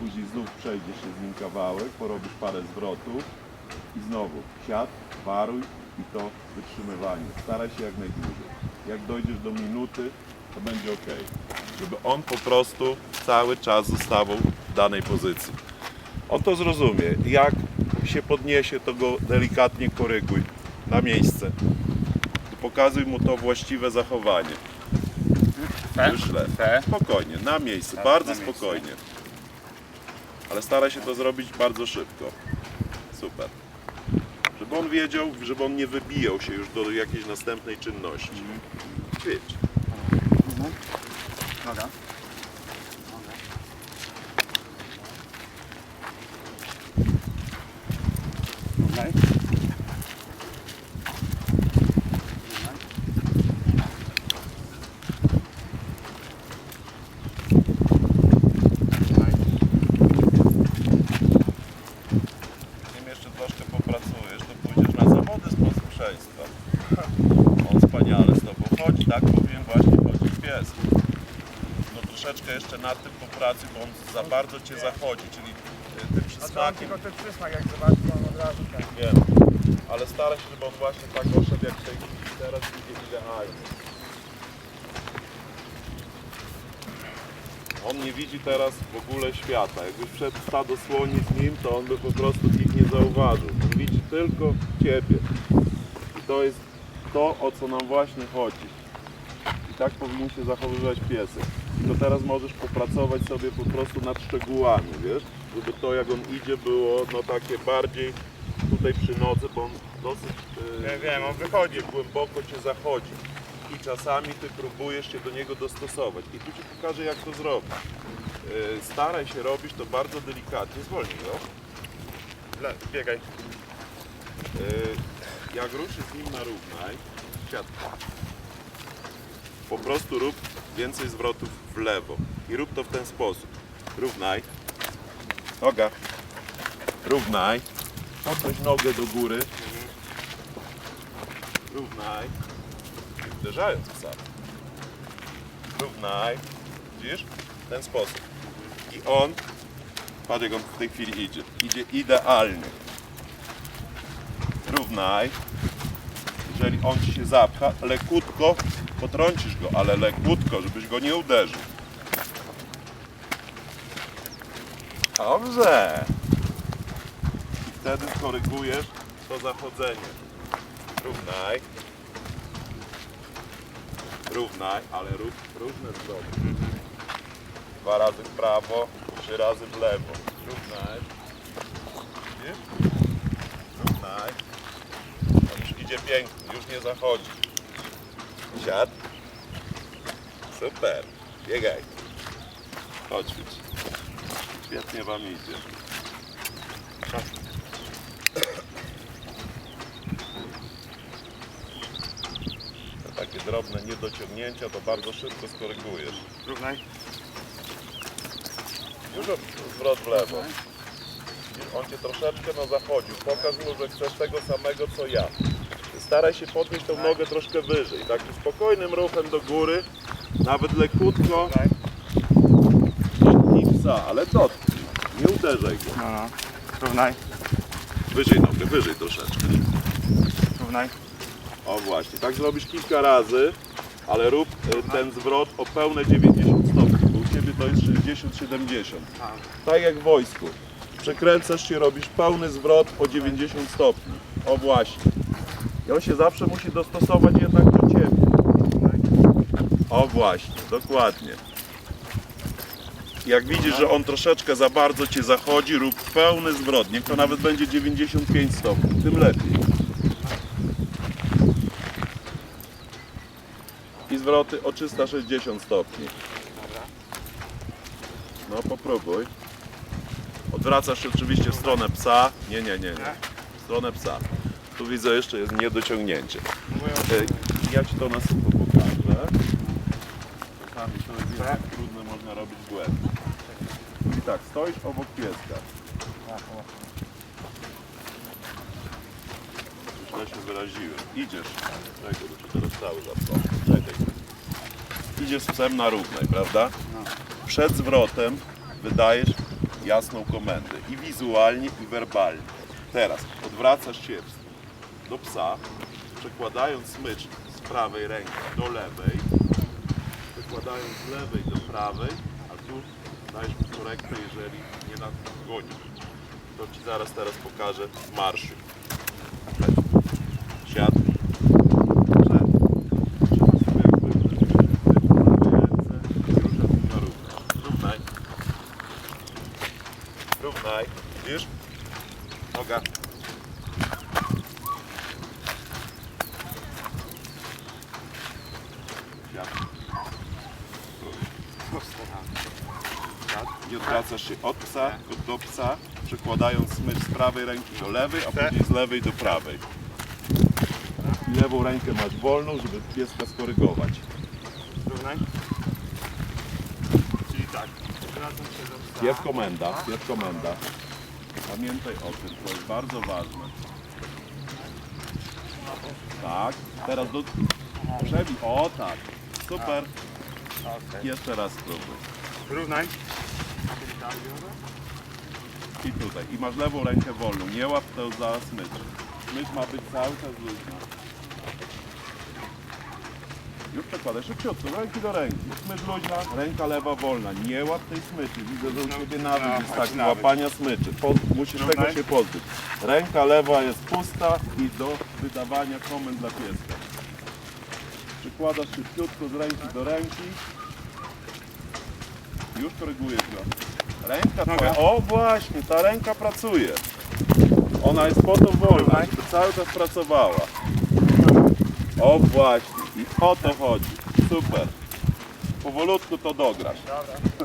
później znów przejdziesz się z nim kawałek, porobisz parę zwrotów i znowu siad, waruj i to wytrzymywanie. Staraj się jak najdłużej. Jak dojdziesz do minuty, to będzie ok. Żeby on po prostu cały czas zostawał w danej pozycji. On to zrozumie. Jak się podniesie, to go delikatnie koryguj na miejsce. Pokazuj mu to właściwe zachowanie. Te? Spokojnie, na miejsce, Tak, bardzo na miejsce. spokojnie. Ale staraj się to zrobić bardzo szybko. Super. Żeby on wiedział, żeby on nie wybijał się już do jakiejś następnej czynności. Ćwicz. Noga. Tutaj. Z nim jeszcze troszkę popracujesz, to pójdziesz na zawody z posłuszeństwa. On wspaniale z tobą chodzi, tak powinien właśnie chodzić pies. Troszeczkę jeszcze nad tym popracuj, bo on za bardzo cię zachodzi, czyli y, tym przysmakiem tylko ten przysmak jak zobaczy, to on od razu tak. Wiem, ale staraj się, żeby on właśnie tak doszedł jak tej. Teraz idzie idealnie. On nie widzi teraz w ogóle świata. Jakbyś w stado słoni z nim, to on by po prostu ich nie zauważył. On widzi tylko Ciebie. I to jest to, o co nam właśnie chodzi. I tak powinien się zachowywać piesek. Tylko teraz możesz popracować sobie po prostu nad szczegółami, wiesz? Żeby to, jak on idzie, było no takie bardziej tutaj przy nodze, bo on dosyć yy, Wiem, wiem, on wychodzi. głęboko cię zachodzi. I czasami ty próbujesz się do niego dostosować. I tu ci pokażę, jak to zrobić. Yy, staraj się robić to bardzo delikatnie. Zwolnij go. Le, biegaj. Yy, jak ruszysz z nim na równaj. Po prostu rób więcej zwrotów w lewo. I rób to w ten sposób. Równaj. Noga. Równaj. Podnoś nogę do góry. Równaj. Uderzając psa. Równaj. Widzisz? W ten sposób. I on, patrz jak on w tej chwili idzie. Idzie idealnie równaj. Jeżeli on ci się zapcha, lekutko potrącisz go, ale lekutko, żebyś go nie uderzył. Dobrze. I wtedy skorygujesz to zachodzenie. Równaj. Równaj, ale rób różne zwroty. Dwa razy w prawo, trzy razy w lewo. Równaj. Widzisz? Równaj. On już idzie pięknie, już nie zachodzi. Siad. Super. Biegaj. Chodź. Świetnie wam idzie. Te takie drobne niedociągnięcia to bardzo szybko skorygujesz. Równaj. Już zwrot w lewo. On cię troszeczkę no zachodził. Pokaż mu, że chcesz tego samego co ja. Staraj się podnieść tą nogę troszkę wyżej. Takim spokojnym ruchem do góry. Nawet lekutko dotknij psa, ale dotknij. Nie uderzaj go. No, no. Równaj. Wyżej nogę, wyżej troszeczkę. Równaj. O właśnie, tak zrobisz kilka razy, ale rób y, ten zwrot o pełne 90 stopni, bo u Ciebie to jest 60-70. A. Tak jak w wojsku. Przekręcasz się, robisz pełny zwrot o 90 stopni. O właśnie. I on się zawsze musi dostosować jednak do Ciebie. O właśnie, dokładnie. Jak widzisz, że on troszeczkę za bardzo Cię zachodzi, rób pełny zwrot. Niech to nawet będzie 95 stopni, tym lepiej. I zwroty o 360 stopni. No popróbuj. Odwracasz się oczywiście w stronę psa. Nie, nie, nie, nie. W stronę psa. Tu widzę jeszcze jest niedociągnięcie. E, Ja Ci to na sucho pokażę. Czasami to jest jednak trudne, można robić błędy. I tak, stoisz obok pieska. Źle się wyraziłem. Idziesz. Czekaj, Ci teraz cały. Czekaj. Idziesz z psem na równej, prawda? Przed zwrotem wydajesz jasną komendę i wizualnie, i werbalnie. Teraz odwracasz się do psa, przekładając smycz z prawej ręki do lewej, przekładając z lewej do prawej, a tu dajesz mu korektę, jeżeli nie nadgonisz. To Ci zaraz teraz pokażę w marszu. Siad. Równaj. Równaj. Widzisz? Noga. Siad. I odwracasz się od psa do psa, przekładając smycz z prawej ręki do lewej, a później z lewej do prawej. I lewą rękę masz wolną, żeby pieska skorygować. Równaj. Czyli tak, zwracam się do psa. Pierw komenda, pierw komenda. Pamiętaj o tym, to jest bardzo ważne. Tak, teraz do... Przebij, o tak, super. Jeszcze raz spróbuj. Równaj. I tutaj. I masz lewą rękę wolną. Nie łap to za smycz. Smycz ma być cały czas luźna. Już przekładaj szybciutko, ręki do ręki. Smycz luźna, ręka lewa wolna. Nie łap tej smyczy. Widzę, że u Ciebie nawyk jest taki łapania smyczy. Po, musisz tego się pozbyć. Ręka lewa jest pusta i do wydawania komend dla pieska. Przykładasz szybciutko z ręki do ręki. Już korygujesz go. Ręka Noga. twoja, o właśnie, ta ręka pracuje. Ona jest po to wolna, żeby cały czas pracowała. O właśnie, i o to chodzi. Super. Powolutku to dograsz. Dobra.